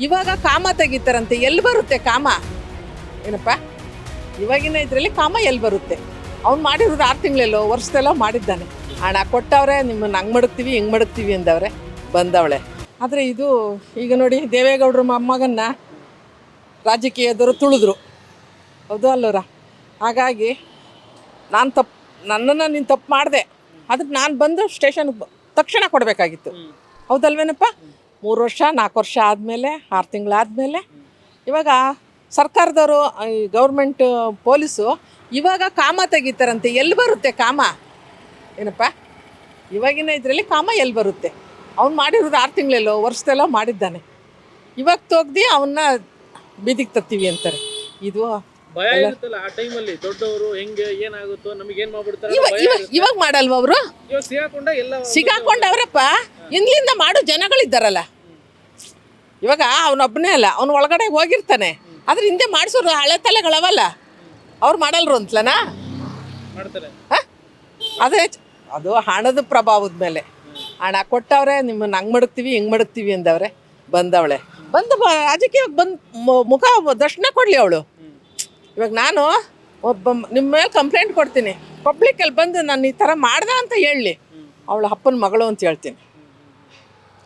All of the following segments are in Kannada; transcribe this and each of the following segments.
ಇವಾಗ ಕಾಮ ತೆಗಿತಾರಂತೆ ಎಲ್ಲಿ ಬರುತ್ತೆ ಕಾಮ? ಏನಪ್ಪ? ಇವಾಗಿನ ಇದರಲ್ಲಿ ಕಾಮ ಎಲ್ಲಿ ಬರುತ್ತೆ? ಅವ್ನು ಮಾಡಿರೋದು ಆರು ತಿಂಗಳಲ್ಲೋ ವರ್ಷದಲ್ಲೋ ಮಾಡಿದ್ದಾನೆ. ಹಣ ಕೊಟ್ಟವ್ರೆ ನಿಮ್ಮನ್ನು ಹಂಗೆ ಮಡಗ್ತೀವಿ ಹಿಂಗೆ ಮಡಗ್ತೀವಿ ಅಂದವ್ರೆ ಬಂದವಳೆ. ಆದರೆ ಇದು ಈಗ ನೋಡಿ ದೇವೇಗೌಡರು ಮೊಮ್ಮಗನ್ನ ರಾಜಕೀಯದವರು ತುಳಿದ್ರು. ಹೌದು ಅಲ್ಲೋರ? ಹಾಗಾಗಿ ನಾನು ತಪ್ಪು ನನ್ನನ್ನು ನೀನು ತಪ್ಪು ಮಾಡಿದೆ. ಅದಕ್ಕೆ ನಾನು ಬಂದು ಸ್ಟೇಷನ್ಗೆ ತಕ್ಷಣ ಕೊಡಬೇಕಾಗಿತ್ತು. ಹೌದಲ್ವೇನಪ್ಪ? ಮೂರು ವರ್ಷ ನಾಲ್ಕು ವರ್ಷ ಆದಮೇಲೆ ಆರು ತಿಂಗಳಾದಮೇಲೆ ಇವಾಗ ಸರ್ಕಾರದವರು ಈ ಗೌರ್ಮೆಂಟ್ ಪೊಲೀಸು ಇವಾಗ ಕಾಮ ತೆಗಿತಾರಂತೆ. ಎಲ್ಲಿ ಬರುತ್ತೆ ಕಾಮ? ಏನಪ್ಪ? ಇವಾಗಿನ ಇದರಲ್ಲಿ ಕಾಮ ಎಲ್ಲಿ ಬರುತ್ತೆ? ಅವ್ನು ಮಾಡಿರೋದು ಆರು ತಿಂಗಳಲ್ಲೋ? ವರ್ಷದಲ್ಲೋ ಮಾಡಿದ್ದಾನೆ. ಇವಾಗ ತೊಗ್ದು ಅವನ್ನ ಬೀದಿಗೆ ತತ್ತೀವಿ ಅಂತಾರೆ. ಇದು ಭಯ ಇರುತ್ತಲ್ಲ ಆ ಟೈಮಲ್ಲಿ ದೊಡ್ಡವರು ಹೆಂಗೆ ಏನಾಗುತ್ತೋ ನಮಗೆ ಏನು ಮಾಡ್ಬಿಡ್ತಾರೆ ಇವಾಗ. ಮಾಡಲ್ವ ಅವರು? ಸಿಗಾಕೊಂಡ ಎಲ್ಲ ಸಿಗಾಕೊಂಡವ್ರಪ್ಪ ಇಂದ್ಲಿಂದ ಮಾಡೋ ಜನಗಳಿದ್ದಾರಲ್ಲ. ಇವಾಗ ಅವನೊಬ್ಬನೇ ಅಲ್ಲ ಅವನು ಒಳಗಡೆ ಹೋಗಿರ್ತಾನೆ. ಆದ್ರೆ ಹಿಂದೆ ಮಾಡಿಸೋರು ಹಳೆ ತಲೆಗಳವಲ್ಲ. ಅವ್ರು ಮಾಡಲ್ರು ಅಂತಲನಾ? ಮಾಡ್ತಾರೆ. ಅದೇ ಅದು ಹಣದ ಪ್ರಭಾವದ ಮೇಲೆ. ಹಣ ಕೊಟ್ಟವ್ರೆ ನಿಮ್ಮನ್ನು ಹಂಗೆ ಮಡಗ್ತೀವಿ ಹಿಂಗೆ ಮಡಗ್ತೀವಿ ಅಂದವ್ರೆ ಬಂದವಳೆ. ಬಂದು ರಾಜಕೀಯಕ್ಕೆ ಬಂದು ಮುಖ ದರ್ಶನ ಕೊಡಲಿ ಅವಳು. ಇವಾಗ ನಾನು ಒಬ್ಬ ನಿಮ್ಮ ಮೇಲೆ ಕಂಪ್ಲೇಂಟ್ ಕೊಡ್ತೀನಿ. ಪಬ್ಲಿಕಲ್ಲಿ ಬಂದು ನಾನು ಈ ಥರ ಮಾಡ್ದೆ ಅಂತ ಹೇಳಲಿ ಅವಳು ಅಪ್ಪನ ಮಗಳು ಅಂತ ಹೇಳ್ತೀನಿ.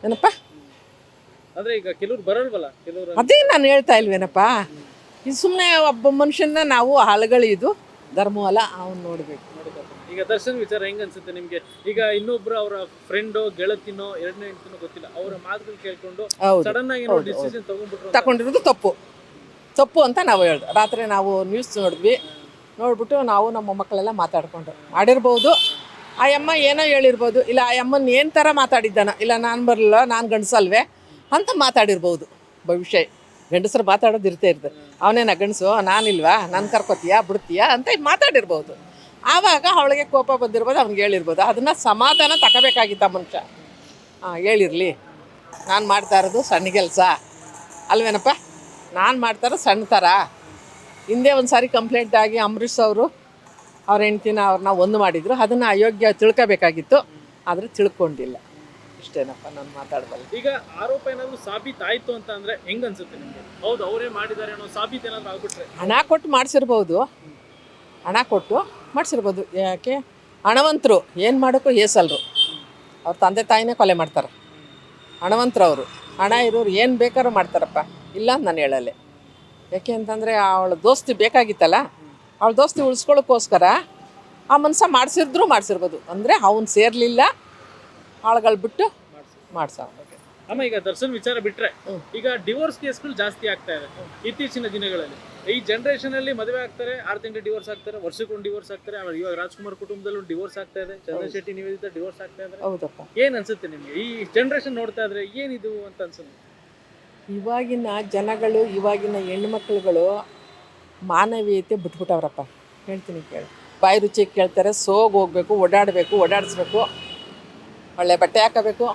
ಏನಪ್ಪ? ಆದ್ರೆ ಈಗ ಕೆಲವ್ರು ಬರಲ್ವಲ್ಲ? ಕೆಲವ್ರು ಅದೇ ನಾನು ಹೇಳ್ತಾ ಇಲ್ವೇನಪ್ಪ? ಇದು ಸುಮ್ಮನೆ ಒಬ್ಬ ಮನುಷ್ಯನ ನಾವು ಹಳಗಳಿದು ಧರ್ಮವಲ್ಲ ಅವನು ನೋಡಬೇಕು. ಈಗ ದರ್ಶನ್ ವಿಚಾರ ಹೆಂಗ್ ಅನ್ಸುತ್ತೆ ನಿಮ್ಗೆ? ಈಗ ಇನ್ನೊಬ್ರು ಅವರ ಫ್ರೆಂಡೋ ಗೆಳತಿನೋ ಎರಡನೇ ಹೆಂಡತಿನೋ ಗೊತ್ತಿಲ್ಲ. ಅವರ ಮಾತುಗಳು ಕೇಳ್ಕೊಂಡು ಹೌದು. ಸಡನ್ ಆಗಿ ಏನೋ ಡಿಸಿಷನ್ ತಗೊಂಡ್ಬಿಟ್ರು ಅಂತ. ತಗೊಂಡಿರೋದು ತಪ್ಪು. ತಪ್ಪು ಅಂತ ನಾವು ಹೇಳ್ದು ರಾತ್ರಿ ನಾವು ನ್ಯೂಸ್ ನೋಡಿದ್ವಿ. ನೋಡ್ಬಿಟ್ಟು ನಾವು ನಮ್ಮ ಮಕ್ಕಳೆಲ್ಲ ಮಾತಾಡ್ಕೊಂಡು. ಮಾಡಿರ್ಬೋದು. ಆ ಅಮ್ಮ ಏನೋ ಹೇಳಿರ್ಬೋದು. ಇಲ್ಲ ಆ ಅಮ್ಮನ ಏನು ಥರ ಮಾತಾಡಿದ್ದಾನ? ಇಲ್ಲ ನಾನು ಬರಲಿಲ್ಲ ನಾನು ಗಂಡಸಲ್ವೇ? ಅಂತ ಮಾತಾಡಿರ್ಬೋದು. ಭವಿಷ್ಯ, ಗಂಡಸರು ಮಾತಾಡೋದು ಇರ್ತೇ ಇರ್ತದೆ. ಅವನೇನ ಗಂಡಸು ನಾನಿಲ್ವಾ, ನಾನು ಕರ್ಕೋತೀಯಾ, ಬಿಡ್ತೀಯಾ ಅಂತ ಮಾತಾಡಿರ್ಬೋದು. ಆವಾಗ ಅವಳಿಗೆ ಕೋಪ ಬಂದಿರ್ಬೋದು, ಅವ್ನಿಗೆ ಹೇಳಿರ್ಬೋದು. ಅದನ್ನು ಸಮಾಧಾನ ತಗೋಬೇಕಾಗಿತ್ತ ಮನುಷ್ಯ. ಹಾಂ ಹೇಳಿರಲಿ, ನಾನು ಮಾಡ್ತಾ ಇರೋದು ಸಣ್ಣ ಕೆಲಸ. ಅಲ್ವೇನಪ್ಪ? ನಾನು ಮಾಡ್ತಾ ಇರೋದು ಸಣ್ಣ ಥರ. ಹಿಂದೆ ಒಂದು ಸಾರಿ ಕಂಪ್ಲೇಂಟ್ ಆಗಿ ಅಂಬರೀಷ್ ಅವರು, ಅವ್ರ ಹೆಂಡ್ತಿನ ಅವ್ರನ್ನ ಒಂದು ಮಾಡಿದರು. ಅದನ್ನು ಅಯೋಗ್ಯ ತಿಳ್ಕೋಬೇಕಾಗಿತ್ತು. ಆದರೆ ತಿಳ್ಕೊಂಡಿಲ್ಲ. ಇಷ್ಟೇನಪ್ಪ ನಾನು ಮಾತಾಡಬಲ್ಲ ಈಗ ಆರೋಪ ಏನಾದ್ರು ಸಾಬೀತಾಯ್ತು ಅಂತ ಅಂದ್ರೆ ಹೆಂಗ್ ಅನ್ಸುತ್ತೆ ನಿಮ್ಗೆ? ಹೌದು ಅವರೇ ಮಾಡಿದ್ದಾರೆ ಅನ್ನೋ ಸಾಬೀತು ಏನಾದ್ರು ಆಗ್ಬಿಟ್ರೆ? ಹಣ ಕೊಟ್ಟು ಮಾಡಿಸಿರ್ಬೋದು. ಹಣ ಕೊಟ್ಟು ಮಾಡಿಸಿರ್ಬೋದು. ಯಾಕೆ? ಹಣವಂತರು ಏನು ಮಾಡೋಕ್ಕೂ ಏಸಲ್ರು ಅವ್ರ ತಂದೆ ತಾಯಿನೇ ಕೊಲೆ ಮಾಡ್ತಾರೆ. ಹಣವಂತರು ಅವರು. ಹಣ ಇರೋರು ಏನು ಬೇಕಾದ್ರೂ ಮಾಡ್ತಾರಪ್ಪ. ಇಲ್ಲ ಅಂತ ನಾನು ಹೇಳಲ್ಲ. ಯಾಕೆ ಅಂತಂದರೆ ಅವಳ ದೋಸ್ತಿ ಬೇಕಾಗಿತ್ತಲ್ಲ? ಅವಳ ದೋಸ್ತಿ ಉಳಿಸ್ಕೊಳ್ಳೋಕ್ಕೋಸ್ಕರ ಆ ಮನುಷ್ಯ ಮಾಡಿಸಿದ್ರು ಮಾಡಿಸಿರ್ಬೋದು. ಅಂದರೆ ಅವ್ನು ಸೇರಲಿಲ್ಲ ಆಳುಗಳು ಬಿಟ್ಟು ಮಾಡ್ಸೋ ಅಮ್ಮ ಈಗ ದರ್ಶನ್ ವಿಚಾರ ಬಿಟ್ರೆ ಈಗ ಡಿವೋರ್ಸ್ ಕೇಸ್ಗಳು ಜಾಸ್ತಿ ಆಗ್ತಾ ಇದೆ. ಇತ್ತೀಚಿನ ದಿನಗಳಲ್ಲಿ ಈ ಜನರೇಷನ್ ಅಲ್ಲಿ ಮದುವೆ ಆಗ್ತಾರೆ ಆರು ತಿಂಗಳು ಡಿವೋರ್ಸ್ ಆಗ್ತಾರೆ ವರ್ಷಕ್ಕೊಂದು ಡಿವೋರ್ಸ್ ಆಗ್ತಾರೆ ಆಮೇಲೆ ಇವಾಗ ರಾಜ್ಕುಮಾರ್ ಕುಟುಂಬದಲ್ಲೂ ಡಿವೋರ್ಸ್ ಆಗ್ತಾ ಇದೆ ಚಂದ್ರ ಶೆಟ್ಟಿ ನಿವೇದಿತ ಡಿವೋರ್ಸ್ ಆಗ್ತಾ ಇದೆ. ಹೌದಪ್ಪ. ಏನ್ ಅನ್ಸುತ್ತೆ ನಿಮ್ಗೆ? ಈ ಜನರೇಷನ್ ನೋಡ್ತಾ ಇದ್ರೆ ಏನಿದು ಅಂತ ಅನ್ಸುತ್ತೆ? ಇವಾಗಿನ ಜನಗಳು ಇವಾಗಿನ ಹೆಣ್ಮಕ್ಳುಗಳು ಮಾನವೀಯತೆ ಬಿಟ್ಬಿಟ್ಟವ್ರಪ್ಪ. ಹೇಳ್ತೀನಿ ಕೇಳಿ. ಬಾಯಿ ರುಚಿ ಕೇಳ್ತಾರೆ ಸೋಗ್ ಹೋಗ್ಬೇಕು ಓಡಾಡಬೇಕು ಓಡಾಡಿಸ್ಬೇಕು. ಒಳ್ಳೆ ಬಟ್ಟೆ ಹಾಕೋಬೇಕು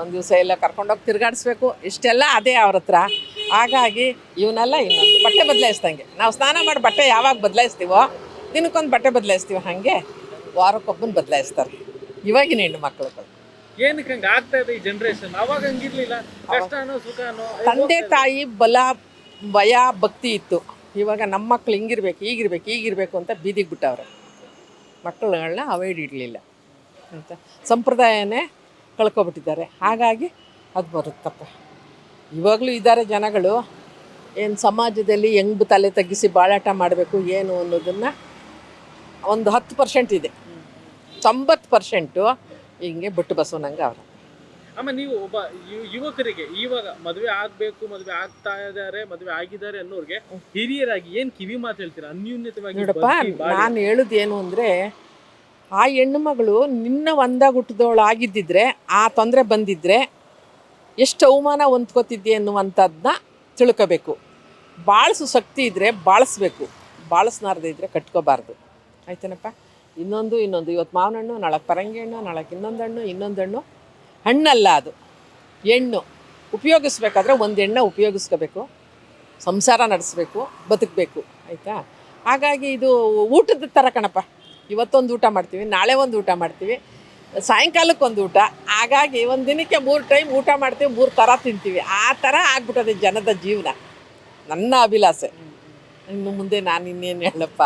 ಒಂದು ದಿವಸ ಎಲ್ಲ ಕರ್ಕೊಂಡೋಗಿ ತಿರುಗಾಡಿಸ್ಬೇಕು. ಇಷ್ಟೆಲ್ಲ ಅದೇ ಅವ್ರ ಹತ್ರ. ಹಾಗಾಗಿ ಇವನ್ನೆಲ್ಲ ಇನ್ನೊಂದು ಬಟ್ಟೆ ಬದಲಾಯಿಸ್ದಂಗೆ. ನಾವು ಸ್ನಾನ ಮಾಡಿ ಬಟ್ಟೆ ಯಾವಾಗ ಬದಲಾಯಿಸ್ತೀವೋ ದಿನಕ್ಕೊಂದು ಬಟ್ಟೆ ಬದಲಾಯಿಸ್ತೀವೋ ಹಾಗೆ ವಾರಕ್ಕೊಬ್ಬನ ಬದಲಾಯಿಸ್ತಾರೆ. ಇವಾಗಿನ ಹೆಣ್ಣು ಮಕ್ಕಳುಗಳು ಏನಕ್ಕೆ ಹಂಗೆ ಆಗ್ತಾ ಇದೆ ಈ ಜನರೇಷನ್ ಅವಾಗ ಹಂಗಿರ್ಲಿಲ್ಲ ಕಷ್ಟನೋ ಸುಖನೋ ತಂದೆ ತಾಯಿ ಬಲ ಭಯ ಭಕ್ತಿ ಇತ್ತು. ಇವಾಗ ನಮ್ಮ ಮಕ್ಳು ಹಿಂಗಿರ್ಬೇಕು ಈಗಿರ್ಬೇಕು ಈಗಿರ್ಬೇಕು ಅಂತ ಬೀದಿಗೆ ಬಿಟ್ಟವ್ರೆ. ಮಕ್ಕಳುಗಳನ್ನ ಅವಾಯ್ಡ್ ಇಡಲಿಲ್ಲ. ಅಂತ ಸಂಪ್ರದಾಯನೇ ಕಳ್ಕೊಬಿಟ್ಟಿದ್ದಾರೆ. ಹಾಗಾಗಿ ಅದು ಬರುತ್ತಪ್ಪ ಇವಾಗಲೂ ಇದ್ದಾರೆ ಜನಗಳು. ಏನು ಸಮಾಜದಲ್ಲಿ ಹೆಂಗ್ ತಲೆ ತಗ್ಗಿಸಿ ಬಾಳಾಟ ಮಾಡಬೇಕು ಏನು ಅನ್ನೋದನ್ನು ಒಂದು ಹತ್ತು ಪರ್ಸೆಂಟ್ ಇದೆ. ತೊಂಬತ್ತು ಪರ್ಸೆಂಟು ಹಿಂಗೆ ಬಿಟ್ಟು ಬಸವನಂಗೆ ಅವರು. ಆಮೇಲೆ ನೀವು ಒಬ್ಬ ಯುವಕರಿಗೆ ಇವಾಗ ಮದುವೆ ಆಗಬೇಕು ಮದುವೆ ಆಗ್ತಾ ಇದ್ದಾರೆ ಮದುವೆ ಆಗಿದ್ದಾರೆ ಅನ್ನೋರಿಗೆ ಹಿರಿಯರಾಗಿ ಏನು ಕಿವಿ ಮಾತು ಹೇಳ್ತೀರಾ? ಅನ್ಯೂನ್ಯತವಾಗಿ ನೋಡಪ್ಪ ನಾನು ಹೇಳೋದು ಏನು ಅಂದರೆ ಆ ಹೆಣ್ಣು ಮಗಳು ನಿನ್ನ ಹುಟ್ಟಿದವಳು ಆಗಿದ್ದಿದ್ರೆ, ಆ ತೊಂದರೆ ಬಂದಿದ್ರೆ ಎಷ್ಟು ಅವಮಾನ ಹೊಂದ್ಕೋತಿದ್ದೆ ಅನ್ನುವಂಥದ್ದನ್ನ ತಿಳ್ಕೋಬೇಕು. ಬಾಳಿಸು ಶಕ್ತಿ ಇದ್ದರೆ ಬಾಳಿಸ್ಬೇಕು. ಬಾಳಿಸ್ನಾರ್ದೇ ಇದ್ದರೆ ಕಟ್ಕೋಬಾರ್ದು. ಆಯ್ತೇನಪ್ಪ? ಇನ್ನೊಂದು ಇನ್ನೊಂದು. ಇವತ್ತು ಮಾವಿನ ಹಣ್ಣು ನಾಳೆ ಪರಂಗಿ ಹಣ್ಣು ನಾಳೆ ಇನ್ನೊಂದು ಹಣ್ಣು ಇನ್ನೊಂದು ಹಣ್ಣು ಹಣ್ಣಲ್ಲ ಅದು. ಹೆಣ್ಣು ಉಪಯೋಗಿಸ್ಬೇಕಾದ್ರೆ ಒಂದು ಹೆಣ್ಣು ಉಪಯೋಗಿಸ್ಕೋಬೇಕು. ಸಂಸಾರ ನಡೆಸಬೇಕು, ಬದುಕಬೇಕು. ಆಯಿತಾ? ಹಾಗಾಗಿ ಇದು ಊಟದ ಥರ ಕಣಪ್ಪ. ಇವತ್ತೊಂದು ಊಟ ಮಾಡ್ತೀವಿ, ನಾಳೆ ಒಂದು ಊಟ ಮಾಡ್ತೀವಿ, ಸಾಯಂಕಾಲಕ್ಕೆ ಒಂದು ಊಟ. ಹಾಗಾಗಿ ಒಂದು ದಿನಕ್ಕೆ ಮೂರು ಟೈಮ್ ಊಟ ಮಾಡ್ತೀವಿ, ಮೂರು ಥರ ತಿಂತೀವಿ. ಆ ಥರ ಆಗ್ಬಿಟ್ಟದೆ ಜನದ ಜೀವನ. ನನ್ನ ಅಭಿಲಾಷೆ. ಇನ್ನು ಮುಂದೆ ನಾನು ಇನ್ನೇನು ಹೇಳಪ್ಪ?